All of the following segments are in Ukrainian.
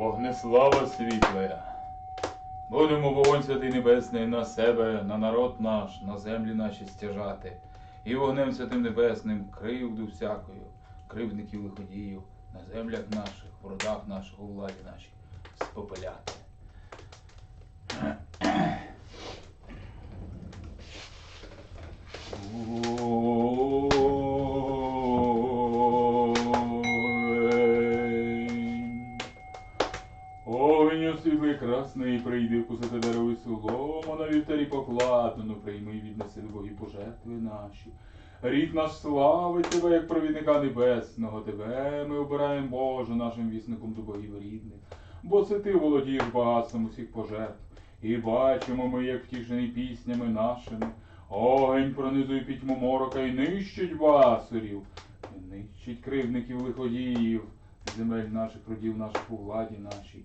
Вогнеслава світле. Будемо вогонь святий небесний на себе, на народ наш, на землі наші стяжати. І вогнем святим небесним кривду всякою, кривдників лиходіїв, на землях наших, в родах наших, у владі нашій, спопиляти. Красний, прийди вкусити дерево солому, на вівтарі покладену, прийми і віднеси до Боги пожертви наші. Рід наш славить тебе, як провідника небесного, тебе ми обираємо, Боже, нашим вісником до богів рідних. Бо це ти володієш багатством усіх пожертв. І бачимо ми, як втішений піснями нашими. Огонь пронизує пітьму морока і нищить басурів, і нищить кривдників лиходіїв, земель наших родів наших у владі нашій.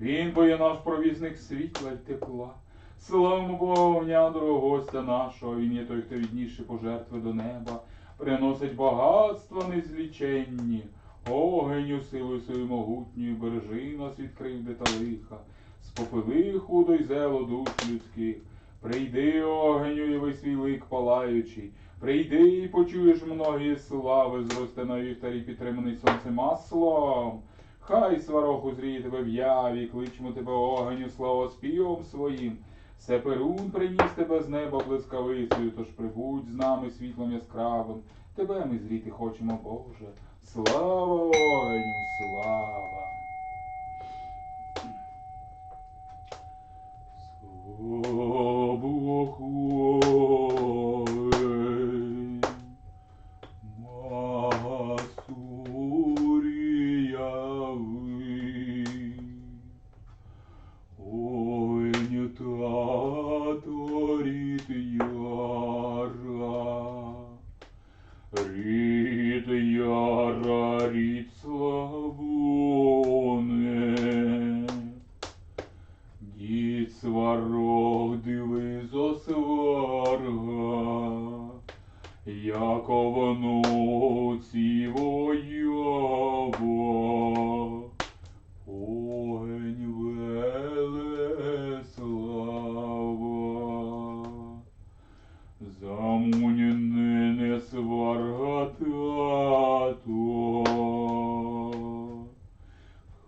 Він бо є наш провісник світла й тепла. Славимо Бога огняндрого гостя нашого, він є той, хто відніше пожертви до неба, приносить багатства незліченні. Огеню силою свою могутньою, бережи нас від кривди та лиха, спопили худо й зело душ людських. Прийди, огеню, і весь свій лик палаючий, прийди і почуєш многі слави, зросте на вівтарі підтриманий сонцем маслом. Хай свароху узріє тебе в яві, кличмо тебе огеню славоспівом своїм. Сеперун приніс тебе з неба блискавицею, тож прибудь з нами світлом яскравим. Тебе ми зріти хочемо, Боже. Слава огеню, слава. Бог огонь, Масурія ви. Ой, тато рід яра, рід яра, рід славоне. Дід сварог диви зо сварга, яко воно цівоява. Огонь Велеслава, замунене не сваргатато.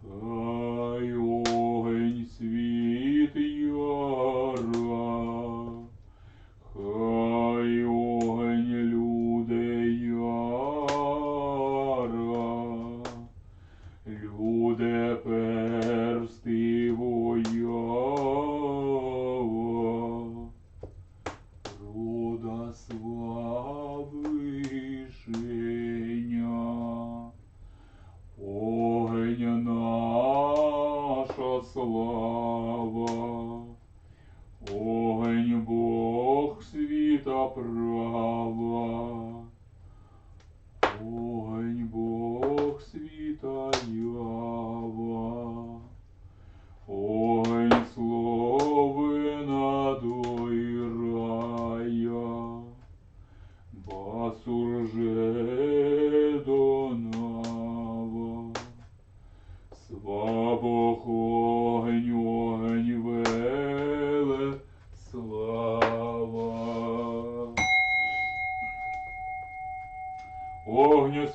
Хай огонь світ яра, хай огонь люди яра. Люде персти воява, рода славишеня, огня наша слава, огонь Бог світа права. Огонь Бог світа ява, Огонь словина дойрая, Басур же донава, Слабох огонь, огонь веле, слава. Огню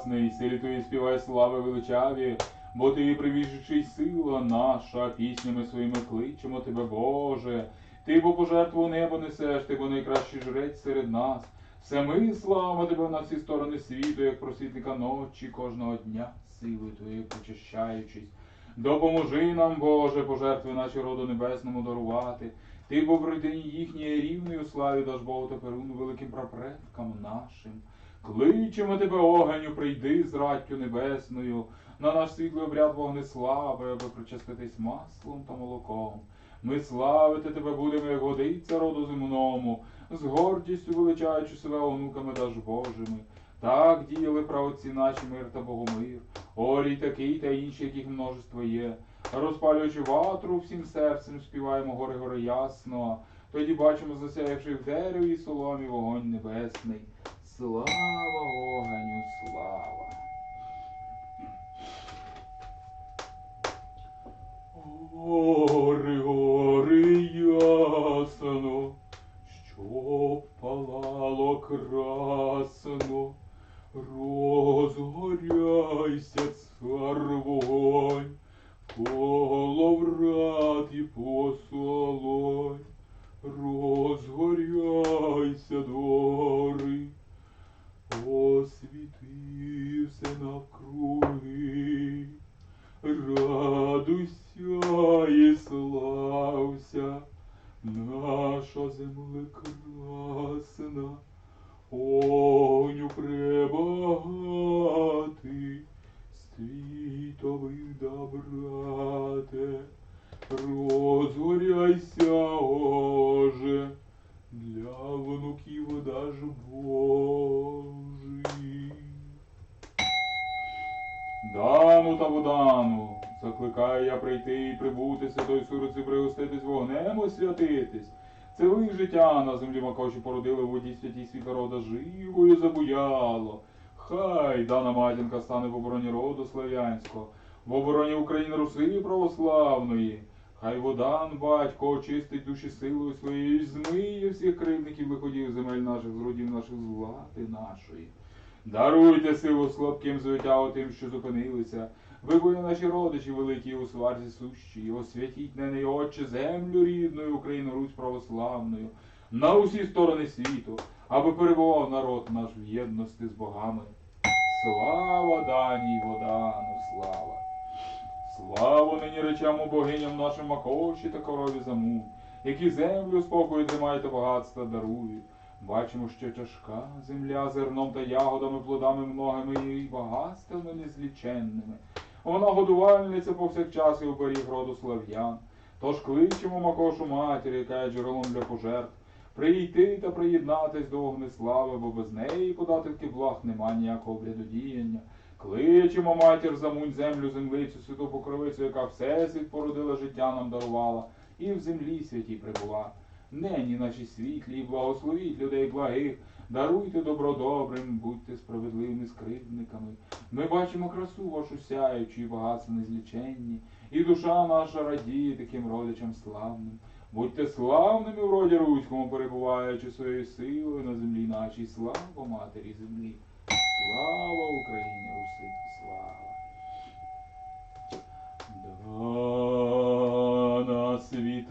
світлий красний, силі твої співай слави величаві, бо ти привіжучий сила наша, піснями своїми кличемо тебе, Боже. Ти бо пожертву небо несеш, ти бо найкращий жрець серед нас. Все ми славимо тебе на всі сторони світу, як просвітника ночі кожного дня, силою твоєю причащаючись. Допоможи нам, Боже, пожертви наші роду небесному дарувати. Ти бо в родині їхньої рівної у славі даш Богу теперун великим прапредкам нашим. Кличемо тебе, огеню, прийди з раттю небесною, на наш світлий обряд вогнеслави, аби причаститись маслом та молоком. Ми славити тебе будемо, як годиться роду земному, з гордістю величаючи себе онуками даж Божими. Так діяли правоці наші мир та богомир, орій такий та інші, яких множество є. Розпалюючи ватру всім серцем, співаємо гори гори ясно. Тоді бачимо засяявши в дереві і соломі вогонь небесний. Слава огоню, слава! Освіти Та водану, закликаю я прийти і прибути святої суриці, пригоститись вогнем освятитись. Це ви життя на землі Макоші породили в воді святій світа рода живою забуяло. Хай дана матінка стане в обороні роду слав'янського, в обороні України Руси православної. Хай водан, батько, очистить душі силою своєю, змиє всіх кривдників виходів земель наших, з родів наших злати нашої. Даруйте силу слабким звитя тим, що зупинилися. Ви наші родичі великі у сварзі сущі, освятіть на неї, Отче, землю рідною, Україну, Русь православною, на усі сторони світу, аби перебував народ наш в єдності з богами. Слава даній водану, слава! Славу нині речемо богиням нашим Макоші та корові заму, які землю спокою тримають та багатства дарують. Бачимо, що тяжка земля зерном та ягодами, плодами многими і багатствами незліченними. Вона годувальниця повсякчас і оберіг роду слав'ян. Тож кличемо Макошу матір, яка є джерелом для пожертв, прийти та приєднатись до вогнеслави, бо без неї податки благ нема ніякого врядодіяння. Кличемо матір замунь землю, землицю, святу покровицю, яка всесвіт породила життя нам дарувала, і в землі святій прибула. Нині наші світлі, і благословіть людей благих, даруйте добро добрим, будьте справедливими скривдниками. Ми бачимо красу вашу сяючу і багатство незліченні, і душа наша радіє таким родичам славним. Будьте славними в роді руському, перебуваючи своєю силою на землі нашій. Слава матері землі! Слава Україні, Руси! Слава! Да на світ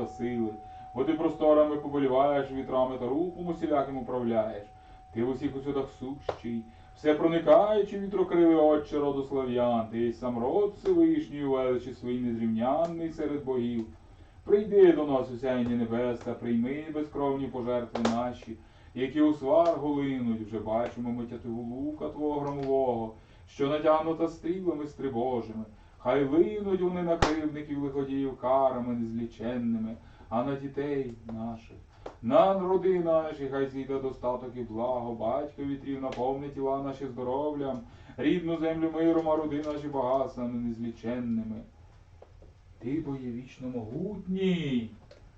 та сили, бо ти просторами поболіваєш, вітрами та рухом усіляким управляєш. Ти в усіх усюдах сущий, все проникаючи вітрокрили Отче роду слав'ян, ти й сам род Всевишній у величі свій незрівнянний серед богів. Прийди до нас, усяйні небес, та прийми безкровні пожертви наші, які у сваргу линуть, вже бачимо ми тятиву лука Твого громового, що натягнута стрілами стрибожими. Хай линуть вони на кривдників лиходіїв карами незліченними, а на дітей наших. На роди наші, хай зійде достаток і благо, батько вітрів наповни тіла наші здоров'ям, рідну землю миром, а роди наші багатствами незліченними. Ти бо є вічно могутній,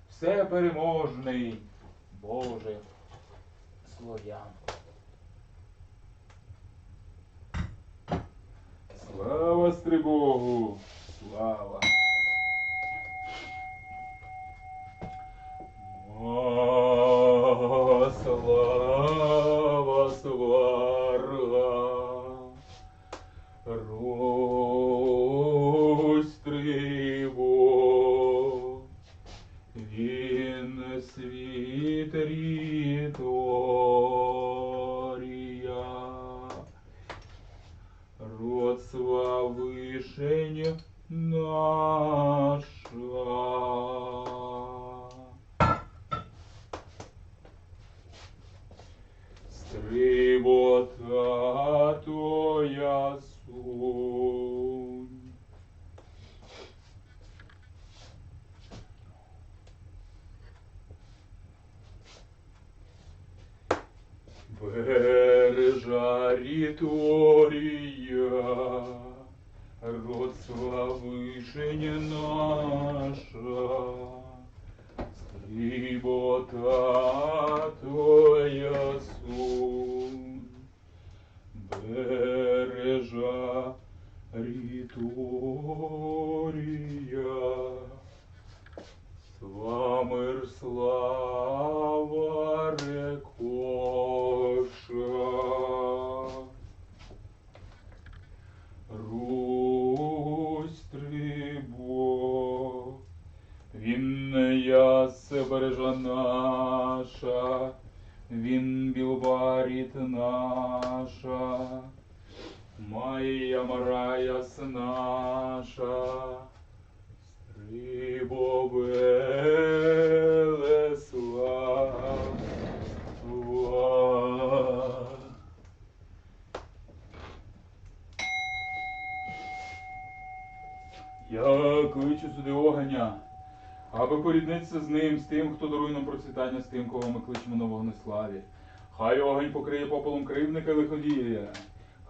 все переможний, Боже, слов'ян. Слава Стрибогу! Слава! О, славишень наша. Стрибота твоя сунь. Бережа ріторія, род славишень наша, Сибота бережа наша, він білбаріт наша, Майя Мараяс наша, Стрибо Велесла. Я кличу сюди огеня, аби поріднитися з ним, з тим, хто дарує нам процвітання, з тим, кого ми кличемо на вогнеславі. Хай огонь покриє попелом кривника і лиходія.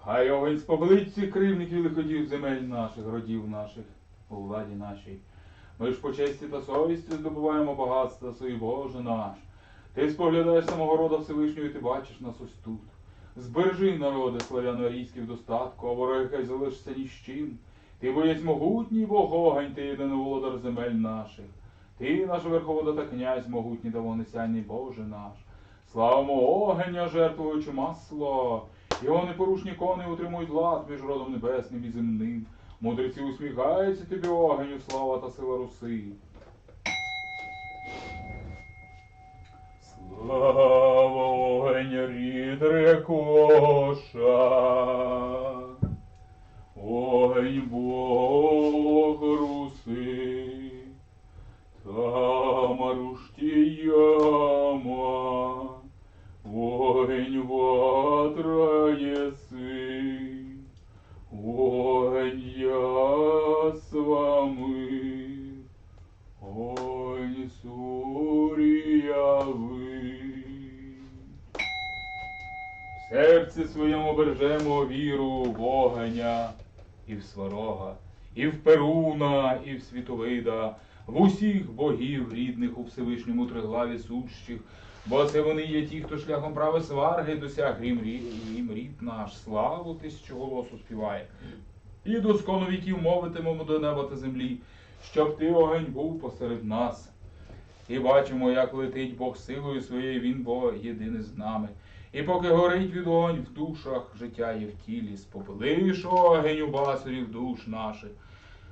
Хай огонь спопелить всіх кривників і лиходіїв земель наших, родів наших, у владі нашій. Ми ж по честі та совісті здобуваємо багатства свої, Боже наш. Ти споглядаєш самого рода Всевишнього, і ти бачиш нас ось тут. Збережи народи славяно-арійські в достатку, а вороги хай залишиться ні з чим. Ти боєць могутній Бог огонь, ти єдиний володар земель наших. Ти наш верховода та князь могутній та вогнесяйний Боже наш. Славимо огеня, жертвуючи масло. Його непорушні кони утримують лад між родом небесним і земним. Мудреці усміхаються тобі огеню, слава та сила руси. Слава огень рід рекоша. Огонь Бог руси, Тамаруштіяма, Огонь ватра я з вами, Огонь сурія ви. В серці своєму бережемо віру в і в сварога, і в Перуна, і в Світовида, в усіх богів рідних у Всевишньому триглаві сущих, бо це вони є ті, хто шляхом прави сварги досяг рід, їм рід наш, славу тисячу голосу співає. І доскону віків мовитимемо до неба та землі, щоб ти огонь був посеред нас. І бачимо, як летить Бог силою своєю, він бо єдиний з нами. І поки горить від огонь в душах, життя є в тілі, спопилиш огонь у басурів душ наших,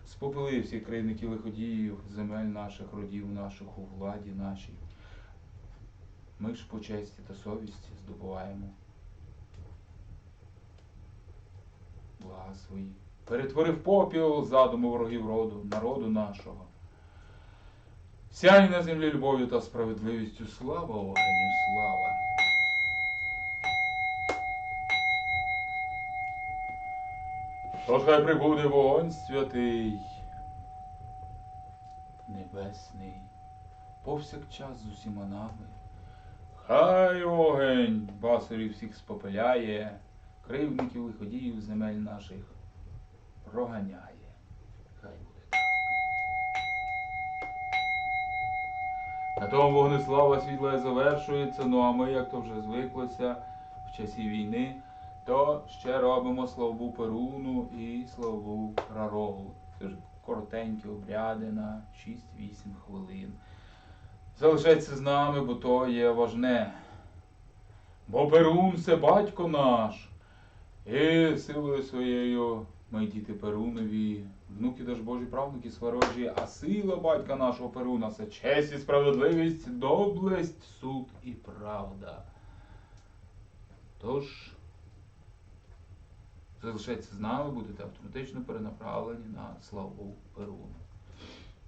спопили всі кривники лиходіїв, земель наших, родів наших, у владі нашій. Ми ж по честі та совісті здобуваємо блага свої. Перетворив попіл задуму ворогів роду, народу нашого. Сяй на землі любов'ю та справедливістю, слава огню, слава. Тож хай прибуде вогонь святий, небесний, повсякчас з усіма нами. Хай огонь басурів всіх спопиляє, кривників лиходіїв земель наших проганяє. Хай буде. На тому вогнеслава світла і завершується, ну а ми, як то вже звиклося в часі війни, то ще робимо славу Перуну і славу Рарогу. Це ж коротенькі обряди на 6-8 хвилин. Залишайтеся з нами, бо то є важне. Бо Перун це батько наш. І силою своєю ми діти Перунові, внуки Божі правнуки сварожі, а сила батька нашого Перуна це честь і справедливість, доблесть, суд і правда. Тож, залишайтеся з нами, будете автоматично перенаправлені на славу Перуну.